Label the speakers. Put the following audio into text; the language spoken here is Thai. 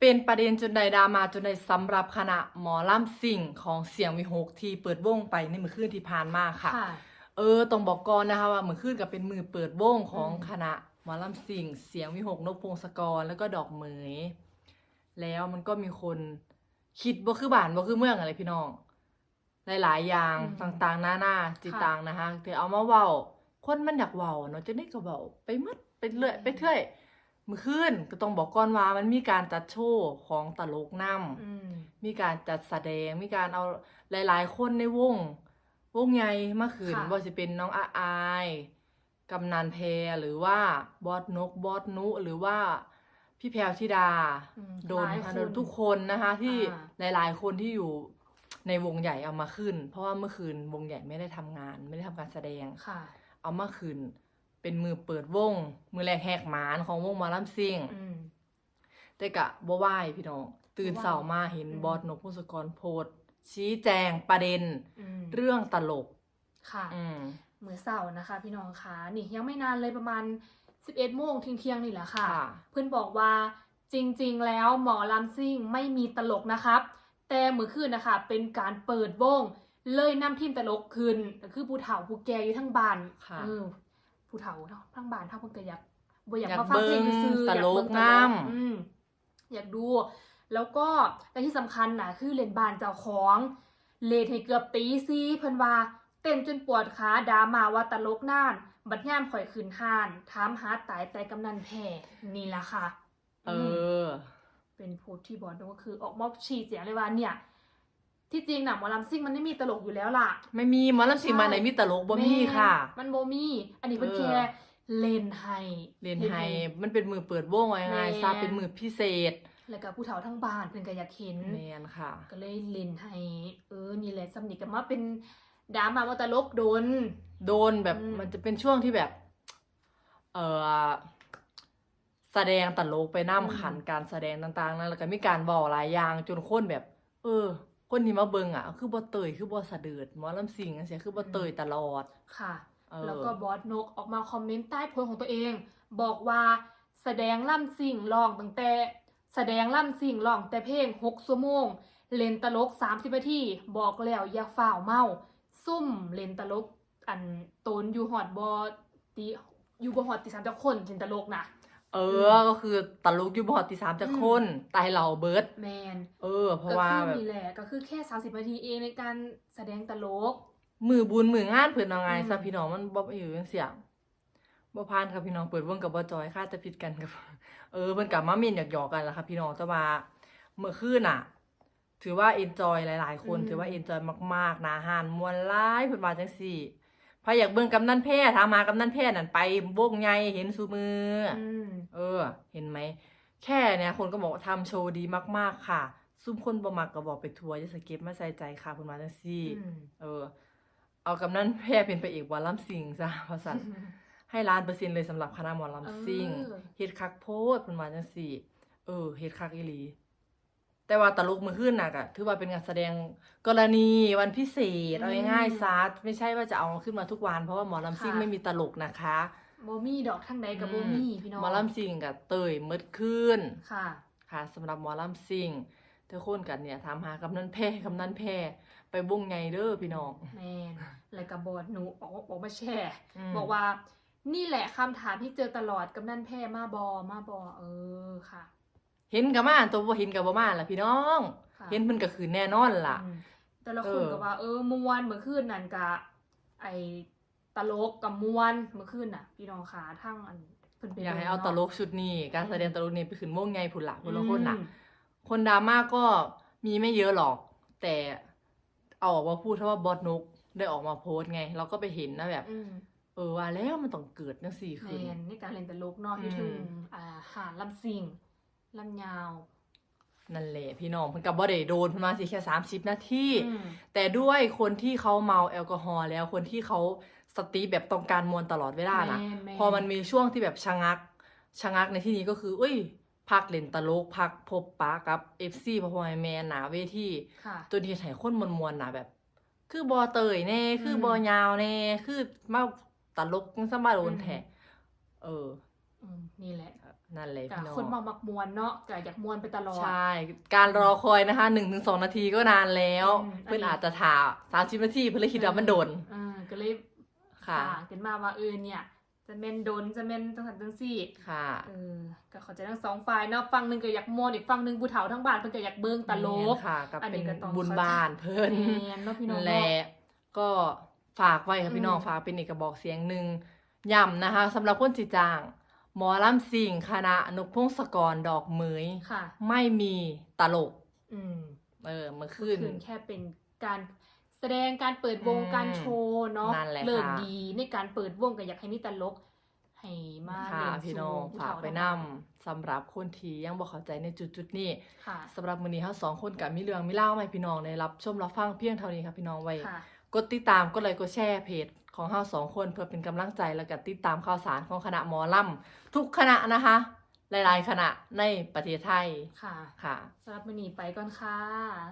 Speaker 1: เป็นประเด็นจนใดดรามาจนใดสำหรับคณะหมอลำสิ่งของเสียงวิหกที่เปิดวงไปในเมื่อคืนที่ผ่านมาค่ะ
Speaker 2: ค่ะ
Speaker 1: เออต้องบอกก่อนนะคะว่าเมื่อคืนก็เป็นมือเปิดวงของ
Speaker 2: อืม
Speaker 1: คณะหมอลำสิ่ง เสียงวิหกนกพงศกรแล้วก็ดอกเหมย แล้วมันก็มีคนคิดบ่คือบ้านบ่คือเมืองอะไรพี่น้อง หลายๆอย่าง
Speaker 2: อืม
Speaker 1: ต่างๆหน้าหน้าจิต
Speaker 2: ค่ะ
Speaker 1: ต่างนะคะแต่เอามาเว้าคนมันอยากเว้าเนาะจะได้ก็เว้าไปหมดไปเรื่อย
Speaker 2: อืม
Speaker 1: ไปเรื่อย มื้อคืนก็ต้องบอกก่อนว่ามันมีการจัดโชว์ของตลกนำ
Speaker 2: อืม
Speaker 1: มีการจัดแสดง มีการเอาหลายๆ คนในวง วงใหญ่มาขืน
Speaker 2: ค่ะ
Speaker 1: ว่าจะเป็นน้องอาอายกำนันแพรหรือว่าบอสนกบอสนุ หรือว่าพี่แพรวธิดา
Speaker 2: อืม
Speaker 1: โดน
Speaker 2: หลาย
Speaker 1: ค่ะ
Speaker 2: คน
Speaker 1: โดนทุกคนนะคะที่
Speaker 2: อ่า
Speaker 1: หลายๆ คนที่อยู่ในวงใหญ่เอามาขึ้น เพราะว่าเมื่อคืนวงใหญ่ไม่ได้ทำงาน ไม่ได้ทำการแสดง
Speaker 2: ค่ะ
Speaker 1: เอามาคืน เป็นมือเปิดวง มือแรกแหกหมานของวงหมาลัมซิง
Speaker 2: อืม
Speaker 1: แต่กะบ่ไหวพี่น้องตื่น
Speaker 2: บ่ไหว้
Speaker 1: เสามาเห็น
Speaker 2: อืม
Speaker 1: บอสนกพงศกรโพสต์ชี้แจงประเด็น
Speaker 2: อืม
Speaker 1: เรื่องตลก
Speaker 2: ค่ะ
Speaker 1: อืม
Speaker 2: มือเสาร์นะคะ พี่น้องคะนี่ยังไม่นานเลยประมาณ 11โมงเที่ยงๆนี่แหละค่ะ
Speaker 1: ค่ะ
Speaker 2: เพื่อนบอกว่าจริงๆ แล้วหมอลำซิ่งไม่มีตลกนะครับ แต่มือคืนนะคะ เป็นการเปิดวง เลยนำทีมตลกคืนก็คือผู้เฒ่าผู้แก่อยู่ทั้งบ้าน
Speaker 1: ค่ะ
Speaker 2: เออ ผู้เฒ่าเนาะทั้งบ้านเท่าเพิ่นก็อยากบ่อยาก
Speaker 1: อยาก
Speaker 2: มาฟังเพลง
Speaker 1: เบิ่ง
Speaker 2: ซื่อๆ
Speaker 1: ต
Speaker 2: อยาก
Speaker 1: ลก
Speaker 2: เบิ่งตล
Speaker 1: งาม
Speaker 2: กอืมอยากดู แล้วก็และที่สำคัญนะคือเล่นบ้านเจ้าของเลทให้เกือบตีซีเพิ่นว่าเต้นจนปวดขาดามาว่าตลกน่าน บัดย่ามข่อยขึ้นห้านถามหาตายแต่กำนันแพ่นี่ล่ะค่ะ
Speaker 1: เอ
Speaker 2: ม
Speaker 1: อ
Speaker 2: เป็นโพสต์ที่บอสก็คือออกมาชี้แจงเลยว่าเนี่ย ที่จริงน่ะหมอลำซิ่งมันไม่มีตลกอยู่แล้วล่ะ
Speaker 1: ไม่มีหมอลำซิงมาไหนมีตลกบ่มี
Speaker 2: แม่น
Speaker 1: ค่ะ
Speaker 2: มันโบมี อันนี้เพิ่น
Speaker 1: เออ
Speaker 2: แค่เล่นให้
Speaker 1: เรียนไฮมันเป็นมือเปิดวงไว้ไง
Speaker 2: แม่น
Speaker 1: ซาเป็นมือพิเศษ
Speaker 2: แล้วก็ผู้เฒ่าทั้งบ้านเพิ่นก็อยากเห็น
Speaker 1: แมนค่ะ
Speaker 2: ก็เลยเล่นให้เออนี่แหละสำนิกกันมาเป็นดราม่าว่าตลกโดน
Speaker 1: โดนแบบ
Speaker 2: อืม
Speaker 1: มันจะเป็นช่วงที่แบบ เออแสดงตลกไปน้ำขันการแสดงต่างๆนะแล้วก็มีการบอกหลายอย่างจนคนแบบ เออ คนที่มาเบิงอะ คือบ่เตยคือบ่สะเดือดหมอลำสิงจังซี่คือบ่เตยตลอด
Speaker 2: ค่ะ
Speaker 1: เออ
Speaker 2: แล้วก็บอสนกออกมาคอมเมนต์ใต้โพสต์ของตัวเอง บอกว่าแสดงล่ำสิ่งลองตั้งแต่ แสดงล่ำสิ่งลองแต่เพลง6ชั่วโมง เล่นตลก 30นาทีบอกแล้วอย่าฝ่าวเมา ซุ่มเล่นตลกอันโตนอยู่ฮอดบอตีอยู่บ่ฮอดตีสามจักคนเล่นตลกนะ
Speaker 1: เออ ก็คือตลกอยู่บ่ฮอดที่สามจักคนตายเหล่าเบิด
Speaker 2: แมน
Speaker 1: เออ เพราะ
Speaker 2: ก็
Speaker 1: ว่า
Speaker 2: คือ
Speaker 1: แบบ
Speaker 2: นี่แหละก็คือแค่30นาทีเองในการแสดงตลก
Speaker 1: มือบุญมืองานเพิ่นเอาไง
Speaker 2: อืม
Speaker 1: ซะพี่น้องมันบ่อยู่จังเสียบ่ผ่านครับพี่น้องเปิดวงกับบ่จอยค่าจะผิดกันกับเออเพิ่นกลับมาเมียนหยอกๆกันล่ะครับพี่น้องแต่ว่าเมื่อคืนน่ะ ถือว่าเอนจอยหลาย ๆ คน
Speaker 2: อืม
Speaker 1: ถือว่าเอนจอยมากๆนะหานมวนหลายเพิ่นว่าจังซี่ พาอยากเบิ่งกำนันแพ้ถามหากำนันแพ้นั่นไปวงใหญ่เห็นซุมืออ
Speaker 2: อืม
Speaker 1: เออ เห็นไหม แค่เนี่ยคนก็บอกว่าทำโชว์ดีมาก ๆ ค่ะ ซุ่มคนบ่มักก็บอกไปทัวร์อย่าสเก็ตมาใส่ใจค่ะเพิ่นว่าจังซี่
Speaker 2: อืม
Speaker 1: เออ เอากำนันแพร่เป็นไปอีกวันลำซิงซะภาษาให้ล้านเปอร์เซ็นต์เลยสำหรับคณะหมอลำซิง
Speaker 2: เออ
Speaker 1: เฮ็ดคักโพดเป็นมาจังสี่ เออเฮ็ดคักอีหลี แต่ว่าตลกมือขึ้นน่ะก็ถือว่าเป็นงานแสดงกรณีวันพิเศษเอาง่ายๆซะไม่ใช่ว่าจะเอาขึ้นมาทุกวันเพราะว่าหมอลำซิง
Speaker 2: ค่ะ
Speaker 1: ไม่มีตลกนะคะ
Speaker 2: โบมี่ดอกทั้งใดกับ
Speaker 1: อื
Speaker 2: โบ
Speaker 1: ม
Speaker 2: มี่พี่น้อง
Speaker 1: หมอลำซิงกับเตยมืดขึ้น
Speaker 2: ค่ะ
Speaker 1: ค่ะสำหรับหมอลำซิงเธอคนกันเนี่ยถามหากำนันแพร่กำนันแพร่ไปวงไงเด้อพี่น้อง
Speaker 2: แมนแล้วกับบอดหนูออกออกมาแชร์
Speaker 1: ม
Speaker 2: บอกว่านี่แหละคำถามที่เจอตลอดกับนั่นแพ่มาบอมาบอเออค่ะ
Speaker 1: เห็นกับมาตัวบ่เห็นกับบ่มาล่ะพี่น้อง
Speaker 2: ค่ะ
Speaker 1: เห็นเพิ่นก็คือแน่นอนล่ะ
Speaker 2: อืมแต่ละคน
Speaker 1: เออ
Speaker 2: ก็ว่า เออมวนเมื่อคืนนั่นกะไอตลกกับมวนเมื่อคืนน่ะ พี่น้องขาทั้งอันเพิ่นไป
Speaker 1: อยากให้
Speaker 2: บิ่ง
Speaker 1: เอา
Speaker 2: นะ
Speaker 1: ตลกชุดนี้ การแสดงตลกนี้ไปขึ้นวงไงพุ่นละพุ่นละคนน่ะ
Speaker 2: อืม
Speaker 1: คนดราม่าก็มีไม่เยอะหรอก แต่เอาออกมาพูดเพราะว่าบอสนุกได้ออกมาโพสต์ไง เราก็ไปเห็นนะแบบ
Speaker 2: อืม
Speaker 1: เออว่าแล้วมันต้องเกิดจังซี่
Speaker 2: แม
Speaker 1: ขึ้น
Speaker 2: นในการเล่นตลกเนาะที่
Speaker 1: อืม
Speaker 2: ถึงอ่าหาลำซิง ลำยาว
Speaker 1: นั่นแหละพี่น้องเพิ่นก็บ่ได้โดนเพิ่นมาสิแค่30นาที
Speaker 2: อืม
Speaker 1: แต่ด้วยคนที่เขาเมาแอลกอฮอล์แล้วคนที่เขาสติแบบต้องการมวลตลอดเวลาน่ะ
Speaker 2: แม่นแม่น
Speaker 1: พอมันมีช่วงที่แบบชะงักชะงักในที่นี้ก็คือเอ้ยพักเล่นตลกพักพบปะกับ FC พอพอยแมนหนาเวที
Speaker 2: ค่ะ
Speaker 1: จนที่ให้คนมวลมวลๆนะแบบ คือบอเตยแน่คือ
Speaker 2: ม
Speaker 1: บอยาวแน่คือมาตลกจังซะมาโดนแท้เออ
Speaker 2: อืมนี่แหละ
Speaker 1: นั่นเลย
Speaker 2: กับ
Speaker 1: พี่น้อง
Speaker 2: คนเมามักมวนเนาะก็อยากมวนไปตลอด
Speaker 1: ใช่ การรอคอยนะคะหนึ่งถึงสองนาทีก็นานแล้ว
Speaker 2: อืม
Speaker 1: เพื่อน
Speaker 2: อันนี้
Speaker 1: อาจจะถาสามสิบนาทีเพื่อนเลยคิดว่ามันโดน
Speaker 2: เออก็เลย
Speaker 1: ค่ะ
Speaker 2: สร้างกันมาว่าเออเนี่ย จะเมนโดนจะเมนจังสันจังซี่
Speaker 1: ค่ะ
Speaker 2: เออก็เข้าใจทั้งสองฝ่ายเนาะฝั่งหนึ่งก็อยากมวนอีกฝั่งหนึ่งผู้เฒ่าทั้งบ้านเพิ่นก็อยากเบิ่งตลก
Speaker 1: แม่นค่ะกับ
Speaker 2: อันนี้
Speaker 1: เป็น
Speaker 2: ก็ต้อง
Speaker 1: บุญ
Speaker 2: เข้าใจ
Speaker 1: บ้านเพื่อน
Speaker 2: แม่นเนาะพี่น้อง
Speaker 1: และ
Speaker 2: เนาะ
Speaker 1: ก็ฝากไว้ค่ะพี่น้อง
Speaker 2: อืม
Speaker 1: ฝากเป็นเอกบอกเสียงหนึ่งย้ำนะคะสำหรับคนจีจาง หมอลำสิงคณะนกพงศกรดอกเหมย
Speaker 2: ค่ะ
Speaker 1: ไม่มีตลก
Speaker 2: อืม
Speaker 1: เออเมื่อ
Speaker 2: คื
Speaker 1: คื
Speaker 2: อนแค่เป็นการแสดงการเปิดวง
Speaker 1: อืม
Speaker 2: การโชว์เนาะ
Speaker 1: นั่นแหละ
Speaker 2: เลิก
Speaker 1: ค่ะ
Speaker 2: ดีในการเปิดวงก็อยากให้มีตลก ให้มา
Speaker 1: ค่ะ
Speaker 2: เล่น
Speaker 1: พี่
Speaker 2: สู่
Speaker 1: น้อง
Speaker 2: ผู้
Speaker 1: ฝาก
Speaker 2: เฒ่
Speaker 1: ไป
Speaker 2: ทั้ง
Speaker 1: นำ
Speaker 2: บ้า
Speaker 1: สำหรับคนที่ยังบ่เข้าใจในจุดๆนี้
Speaker 2: ค่ะ
Speaker 1: สำหรับมื้อนี้เฮาสองคนก็มีเรื่องมีเล่ามาให้พี่น้องได้รับชมรับฟังเพียงเท่านี้ค่ะพี่น้องไว้
Speaker 2: ค่ะ
Speaker 1: กดติดตามกดไลค์กดแชร์เพจของเฮาสองคนเพื่อเป็นกำลังใจแล้วก็ติดตามข่าวสารของคณะหมอลำทุกคณะนะคะ หลายๆ คณะในประเทศไทย
Speaker 2: ค่ะ
Speaker 1: ค่ะ
Speaker 2: สำหรับมื้อนี้ไปก่อนค่ะ